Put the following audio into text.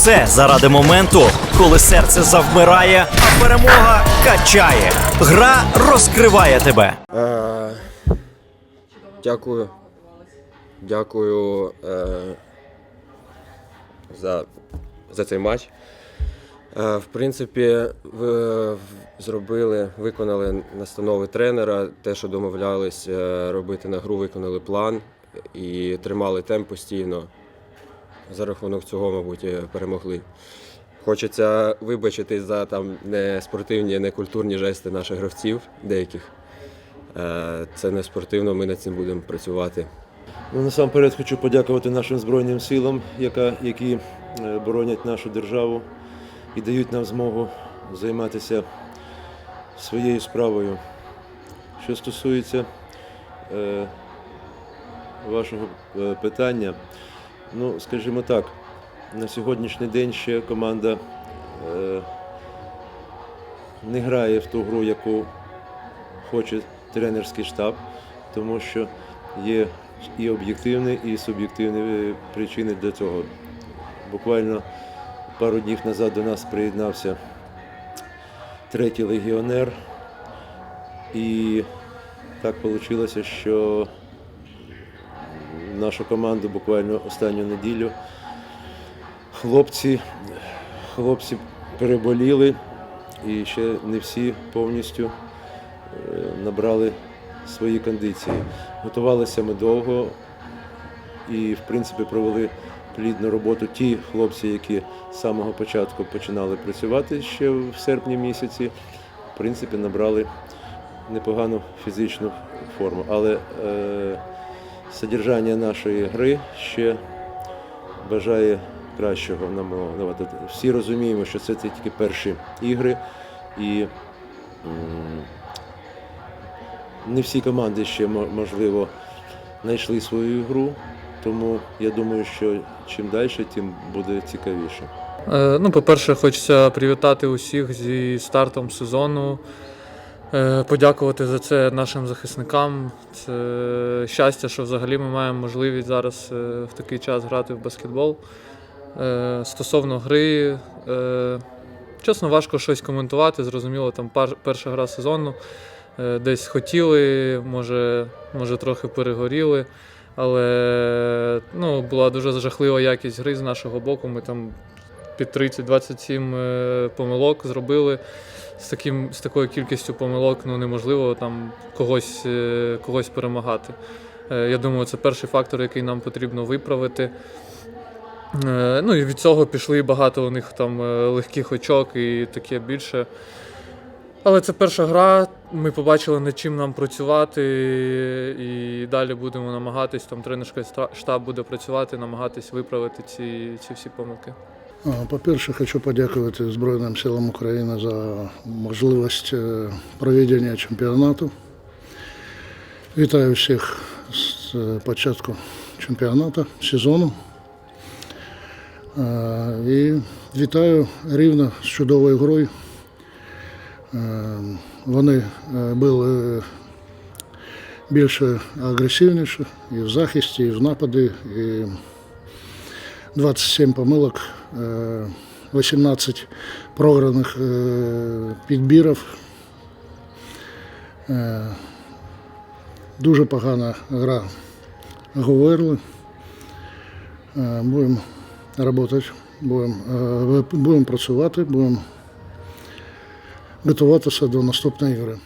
все заради моменту, коли серце завмирає, а перемога качає. Гра розкриває тебе. Е, дякую. Дякую е, за, за цей матч. Е, в принципі, ви зробили, виконали настанови тренера, те, що домовлялись е, робити на гру, виконали план і тримали темп постійно. За рахунок цього, мабуть, е, перемогли. Хочеться вибачитись за там не спортивні, не культурні жести наших гравців деяких. Е, Це не спортивно, ми над цим будемо працювати. Ну, насамперед хочу подякувати нашим Збройним силам, яка, які е, боронять нашу державу і дають нам змогу займатися своєю справою. Що стосується е, вашого питання, ну, скажімо так, на сьогоднішній день ще команда е, не грає в ту гру, яку хоче тренерський штаб, тому що є і об'єктивні, і суб'єктивні е, причини для цього. Буквально пару днів назад до нас приєднався третій легіонер, і так вийшло, що нашу команду буквально останню неділю хлопці, хлопці переболіли і ще не всі повністю е, набрали свої кондиції. Готувалися ми довго і, в принципі, провели плідну роботу ті хлопці, які з самого початку починали працювати ще в серпні місяці, в принципі, набрали непогану фізичну форму. Але е, содержання нашої гри ще бажає кращого нам. давати. Всі розуміємо, що це тільки перші ігри, і не всі команди ще можливо знайшли свою гру. Тому я думаю, що чим далі, тим буде цікавіше. Е, Ну, по-перше, хочеться привітати усіх зі стартом сезону. Е, Подякувати за це нашим захисникам. Це щастя, що взагалі ми маємо можливість зараз е, в такий час грати в баскетбол. Е, Стосовно гри, чесно, важко щось коментувати. Зрозуміло, там перша гра сезону. Десь хотіли, може, може трохи перегоріли. Але ну, була дуже жахлива якість гри з нашого боку. Ми там під 30-27 е, помилок зробили. З, таким, з такою кількістю помилок ну, неможливо там когось, е, когось перемагати. Е, Я думаю, це перший фактор, який нам потрібно виправити. Ну і від цього пішли багато у них там легких очок і таке більше. Але це перша гра. Ми побачили, над чим нам працювати, і далі будемо намагатись. Там тренерський штаб буде працювати, намагатись виправити ці, ці всі помилки. По-перше, хочу подякувати Збройним силам України за можливість е, проведення чемпіонату. Вітаю всіх з е, початку чемпіонату, сезону. Е, І вітаю рівно з чудовою грою. Вони були більше агресивніші і в захисті, і в нападі. І 27 помилок, е, 18 програних е, підбірів. Е, Дуже погана гра Говерли. Е, Будемо працювати, будемо, е, будемо працювати, будемо готуватися до наступної гри.